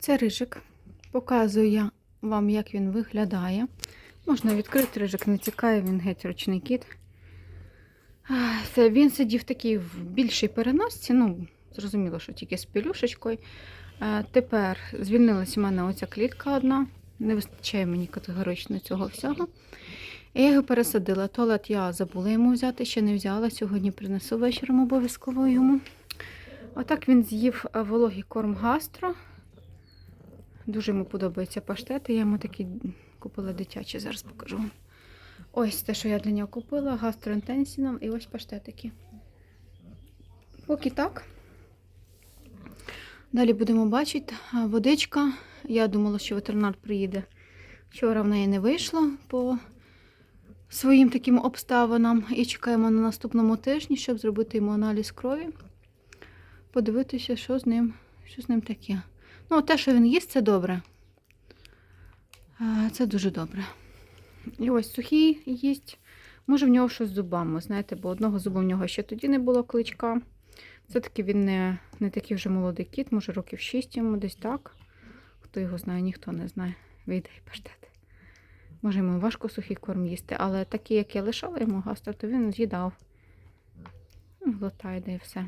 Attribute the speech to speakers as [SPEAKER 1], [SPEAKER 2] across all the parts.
[SPEAKER 1] Це рижик. Показую я вам, як він виглядає. Можна відкрити рижик, не цікавий, він геть ручний кіт. Це він сидів такий в більшій переносці. Ну, зрозуміло, що тільки з пелюшечкою. Е, Тепер звільнилася в мене оця клітка одна. Не вистачає мені категорично цього всього. Я його пересадила. Туалет я забула йому взяти, ще не взяла. Сьогодні принесу вечором обов'язково йому. Отак він з'їв е, вологий корм гастро. Дуже йому подобаються паштети. Я йому такі купила дитячі, зараз покажу вам. Ось те, що я для нього купила, гастроінтенсіном і ось паштетики. Поки так. Далі будемо бачити. Водичка. Я думала, що ветеринар приїде. Вчора в неї не вийшло по своїм таким обставинам. І чекаємо на наступному тижні, щоб зробити йому аналіз крові. Подивитися, що з ним, що з ним таке. Ну, те, що він їсть, це добре. Це дуже добре. І ось сухий їсть. Може, в нього щось з зубами, знаєте, бо одного зуба в нього ще тоді не було кличка. Все-таки він не, не такий вже молодий кіт, може років 6 йому десь так. Хто його знає, ніхто не знає. Вийде і паштет. Може, йому важко сухий корм їсти, але такий, як я лишала йому гастро, то він з'їдав. Глотає, де і все.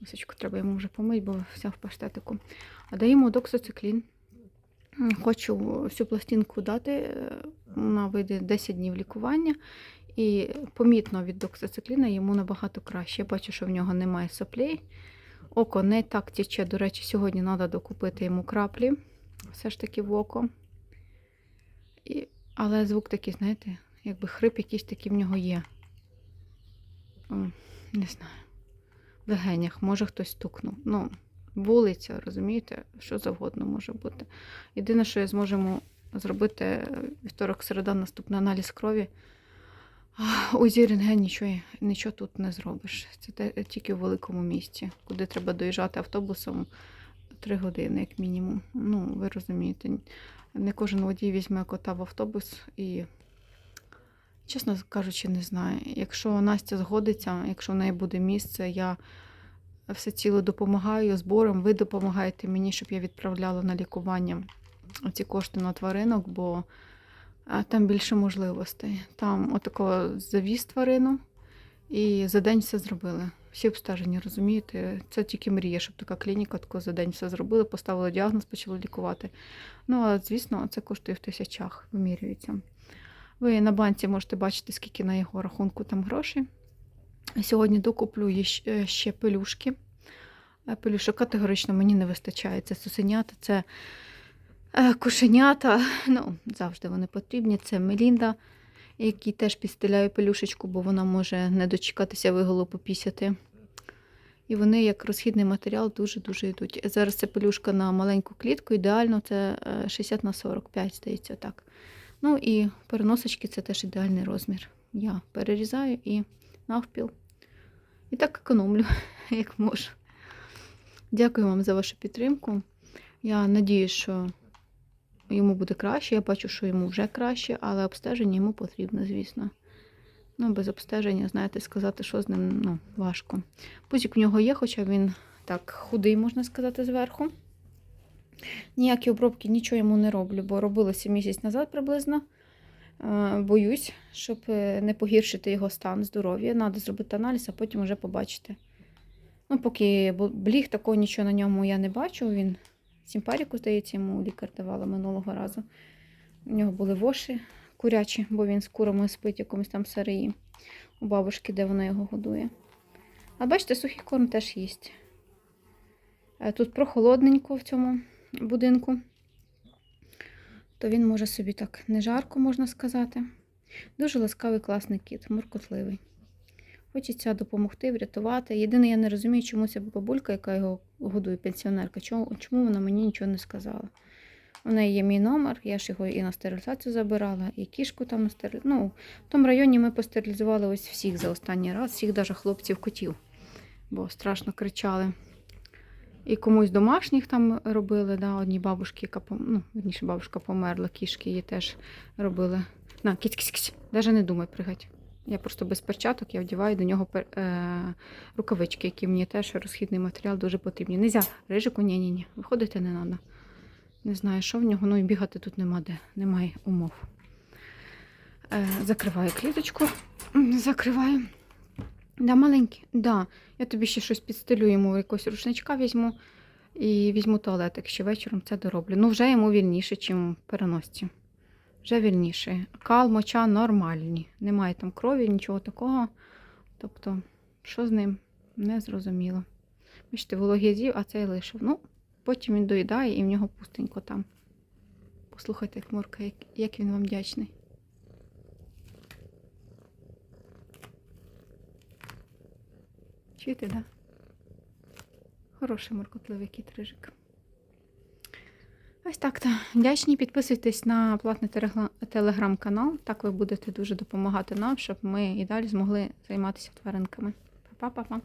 [SPEAKER 1] Мисочку треба йому вже помити, бо вся в паштетику. А даємо доксоциклін. Хочу всю пластинку дати. е, Вона вийде 10 днів лікування. І помітно від доксоцикліна йому набагато краще. Я бачу, що в нього немає соплей. Око не так тече. До речі, сьогодні треба докупити йому краплі. Все ж таки в око. І... Але звук такий, знаєте, якби хрип якийсь такий в нього є. Не знаю. Легенях, може хтось стукнув. Ну, вулиця, розумієте, що завгодно може бути. Єдине, що я зможемо зробити е, вівторок, середа, наступний аналіз крові. УЗІ рентген нічого, нічого тут не зробиш. Це тільки в великому місті, куди треба доїжджати автобусом 3 години, як мінімум. Ну, ви розумієте, не кожен водій візьме кота в автобус і, чесно кажучи, не знаю. Якщо Настя згодиться, якщо в неї буде місце, я все ціло допомагаю збором. Ви допомагаєте мені, щоб я відправляла на лікування ці кошти на тваринок, бо там більше можливостей. Там отако завіз тварину і за день все зробили. Всі обстеження, розумієте? Це тільки мрія, щоб така клініка тако за день все зробила, поставили діагноз, почали лікувати. Ну, а звісно, це коштує в тисячах, вимірюється. Ви на банці можете бачити, скільки на його рахунку там грошей. Сьогодні докуплю ще пелюшки. Е, Пелюшок категорично мені не вистачає. Це сусенята, це е, кошенята. Ну, завжди вони потрібні. Це Мелінда, який теж підстеляю пелюшечку, бо вона може не дочекатися виголу попісяти. І вони, як розхідний матеріал, дуже-дуже йдуть. Зараз це пелюшка на маленьку клітку, ідеально це е, 60 на 45, здається, так. Ну і переносочки це теж ідеальний розмір. Я перерізаю і навпіл. І так економлю, як можу. Дякую вам за вашу підтримку. Я надіюсь, що йому буде краще. Я бачу, що йому вже краще, але обстеження йому потрібно, звісно. Ну, без обстеження, знаєте, сказати, що з ним ну, важко. Пузик в нього є, хоча він так худий, можна сказати, зверху. Ніякі обробки нічого йому не роблю, бо робилося місяць назад приблизно. Е, Боюсь, щоб е, не погіршити його стан здоров'я. Треба зробити аналіз, а потім вже побачити. Ну, поки бліг, такого нічого на ньому я не бачу. Він симпаріку, здається, йому лікар давала минулого разу. У нього були воші курячі, бо він з курами спить в якомусь там сараї у бабушки, де вона його годує. А бачите, сухий корм теж їсть. Е, Тут прохолодненько в цьому будинку то він може собі так не жарко, можна сказати. Дуже ласкавий, класний кіт, муркотливий. Хочеться допомогти, врятувати. Єдине, я не розумію, чому ця бабулька, яка його годує, пенсіонерка, чому, чому вона мені нічого не сказала. У неї є мій номер, я ж його і на стерилізацію забирала, і кішку там на стерилізацію. Ну, в тому районі ми постерилізували ось всіх за останній раз, всіх навіть хлопців котів, бо страшно кричали. І комусь домашніх там робили, да, одній бабушки, яка ну, верніше, бабушка померла, кішки її теж робили. На, кіць, кіць, кіць. Даже не думай пригать. Я просто без перчаток я вдіваю до нього пер- е, рукавички, які мені теж розхідний матеріал дуже потрібні. Нельзя, рижику, ні, ні, ні. Виходити не треба. Не знаю, що в нього, ну і бігати тут нема де, немає умов. Е, закриваю кліточку. Закриваю. Да, маленький. Да. Я тобі ще щось підстелю йому якогось рушничка візьму і візьму туалетик ще вечором це дороблю. Ну, вже йому вільніше, ніж в переносці. Вже вільніше. Кал, моча нормальні. Немає там крові, нічого такого. Тобто, що з ним? Не зрозуміло. Бачите, вологий з'їв, а цей лишив. Ну, потім він доїдає і в нього пустенько там. Послухайте, Хмурка, як він вам вдячний. Чуєте, да? Хороший моркотливий кіт рижик. Ось так. то Вдячні. Підписуйтесь на платний телеграм-канал. Так ви будете дуже допомагати нам, щоб ми і далі змогли займатися тваринками. Па-па-па-па.